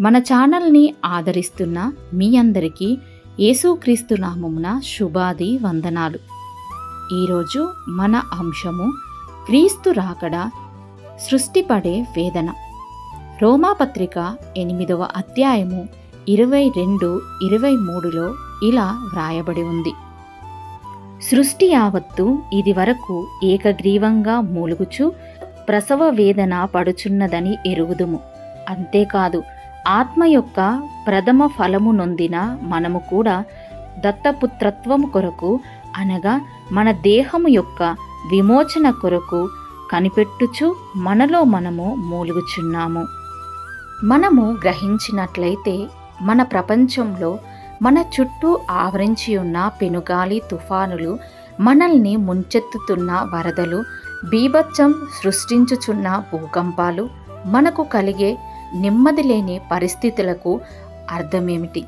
మన ఛానల్ని ఆదరిస్తున్న మీ అందరికీ యేసుక్రీస్తు నామమున శుభాది వందనాలు. ఈరోజు మన అంశము క్రీస్తు రాకడ సృష్టిపడే వేదన. రోమాపత్రిక ఎనిమిదవ అధ్యాయము ఇరవై రెండు ఇరవై మూడులో ఇలా వ్రాయబడి ఉంది. సృష్టి యావత్తు ఇది వరకు ఏకగ్రీవంగా మూలుగుచు ప్రసవ వేదన పడుచున్నదని ఎరుగుదుము. అంతేకాదు ఆత్మ యొక్క ప్రథమ ఫలము నొందిన మనము కూడా దత్తపుత్రత్వము కొరకు అనగా మన దేహము యొక్క విమోచన కొరకు కనిపెట్టుచు మనలో మనము మూలుగుచున్నాము. మనము గ్రహించినట్లయితే మన ప్రపంచంలో మన చుట్టూ ఆవరించి ఉన్న పెనుగాలి తుఫానులు మనల్ని ముంచెత్తుతున్న వరదలు బీభత్సం సృష్టించుచున్న భూకంపాలు మనకు కలిగే నెమ్మది లేని పరిస్థితులకు అర్థమేమిటి?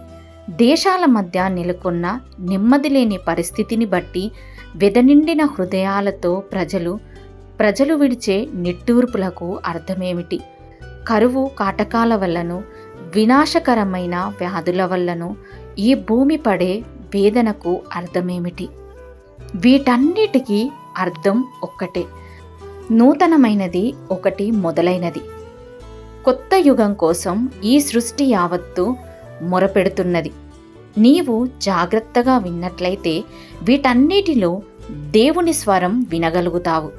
దేశాల మధ్య నెలకొన్న నెమ్మది లేని పరిస్థితిని బట్టి వెదనిండిన హృదయాలతో ప్రజలు ప్రజలు విడిచే నిట్టూర్పులకు అర్థమేమిటి? కరువు కాటకాల వల్లను వినాశకరమైన వ్యాధుల వల్లను ఈ భూమి పడే వేదనకు అర్థమేమిటి? వీటన్నిటికీ అర్థం ఒక్కటే. నూతనమైనది ఒకటి మొదలైనది. కొత్త యుగం కోసం ఈ సృష్టి యావత్తు మొరపెడుతున్నది. నీవు జాగ్రత్తగా విన్నట్లయితే వీటన్నిటిలో దేవుని స్వరం వినగలుగుతావు.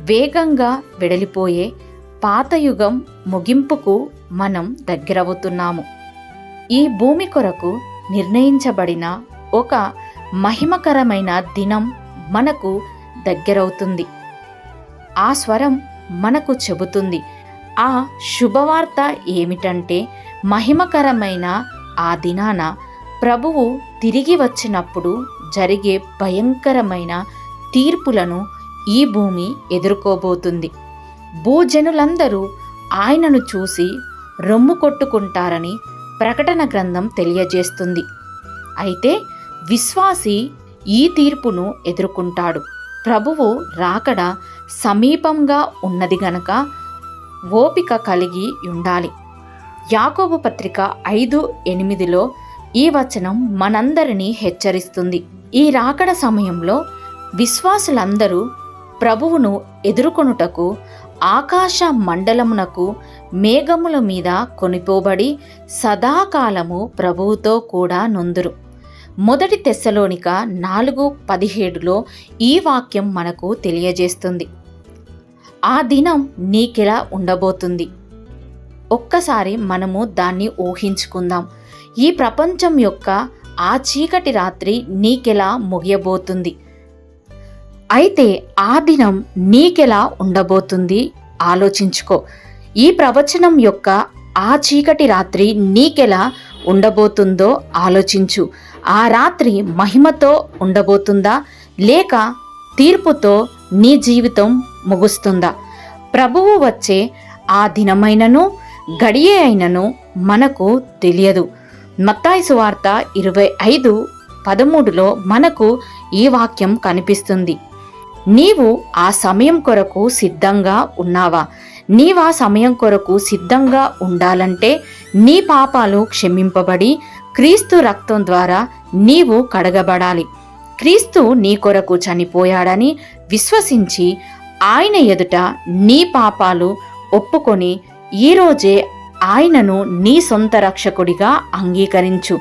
వేగంగా వెడలిపోయే పాతయుగం ముగింపుకు మనం దగ్గరవుతున్నాము. ఈ భూమి కొరకు నిర్ణయించబడిన ఒక మహిమకరమైన దినం మనకు దగ్గరవుతుంది. ఆ స్వరం మనకు చెబుతుంది. ఆ శుభవార్త ఏమిటంటే మహిమకరమైన ఆ దినాన ప్రభువు తిరిగి వచ్చినప్పుడు జరిగే భయంకరమైన తీర్పులను ఈ భూమి ఎదుర్కోబోతుంది. భూజనులందరూ ఆయనను చూసి రొమ్ము కొట్టుకుంటారని ప్రకటన గ్రంథం తెలియజేస్తుంది. అయితే విశ్వాసి ఈ తీర్పును ఎదుర్కొంటాడు. ప్రభువు రాకడ సమీపంగా ఉన్నది గనక ఓపిక కలిగి ఉండాలి. యాకోబు పత్రిక ఐదు ఎనిమిదిలో ఈ వచనం మనందరినీ హెచ్చరిస్తుంది. ఈ రాకడ సమయంలో విశ్వాసులందరూ ప్రభువును ఎదుర్కొనుటకు ఆకాశ మండలమునకు మేఘముల మీద కొనిపోబడి సదాకాలము ప్రభువుతో కూడా నొందురు. మొదటి తెస్సలోనిక నాలుగు పదిహేడులో ఈ వాక్యం మనకు తెలియజేస్తుంది. ఆ దినం నీకెలా ఉండబోతుంది? ఒక్కసారి మనము దాన్ని ఊహించుకుందాం. ఈ ప్రపంచం యొక్క ఆ చీకటి రాత్రి నీకెలా ముగియబోతుంది? అయితే ఆ దినం నీకెలా ఉండబోతుంది? ఆలోచించుకో. ఈ ప్రవచనం యొక్క ఆ చీకటి రాత్రి నీకెలా ఉండబోతుందో ఆలోచించు. ఆ రాత్రి మహిమతో ఉండబోతుందా? లేక తీర్పుతో నీ జీవితం ముగుస్తుందా? ప్రభువు వచ్చే ఆ దినమైనను గడియే అయినను మనకు తెలియదు. మత్తాయి సువార్త ఇరవై ఐదు పదమూడులో మనకు ఈ వాక్యం కనిపిస్తుంది. నీవు ఆ సమయం కొరకు సిద్ధంగా ఉన్నావా? నీవు ఆ సమయం కొరకు సిద్ధంగా ఉండాలంటే నీ పాపాలు క్షమింపబడి క్రీస్తు రక్తం ద్వారా నీవు కడగబడాలి. క్రీస్తు నీ కొరకు చనిపోయాడని విశ్వసించి ఆయన ఎదుట నీ పాపాలు ఒప్పుకొని ఈరోజే ఆయనను నీ సొంత రక్షకుడిగా అంగీకరించు.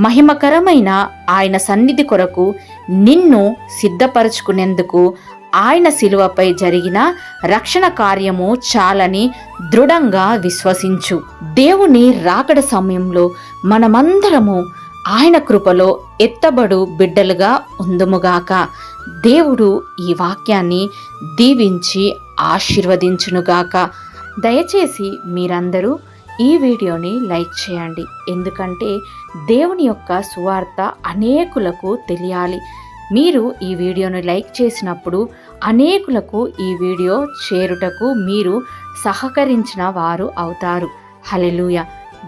మహిమకరమైన ఆయన సన్నిధి కొరకు నిన్ను సిద్ధపరచుకునేందుకు ఆయన శిలువపై జరిగిన రక్షణ కార్యము చాలని దృఢంగా విశ్వసించు. దేవుని రాకడ సమయంలో మనమందరము ఆయన కృపలో ఎత్తబడు బిడ్డలుగా ఉందుముగాక. దేవుడు ఈ వాక్యాన్ని దీవించి ఆశీర్వదించునుగాక. దయచేసి మీరందరూ ఈ వీడియోని లైక్ చేయండి. ఎందుకంటే దేవుని యొక్క సువార్త అనేకులకు తెలియాలి. మీరు ఈ వీడియోను లైక్ చేసినప్పుడు అనేకులకు ఈ వీడియో చేరుటకు మీరు సహకరించిన వారు అవుతారు. హలెలుయా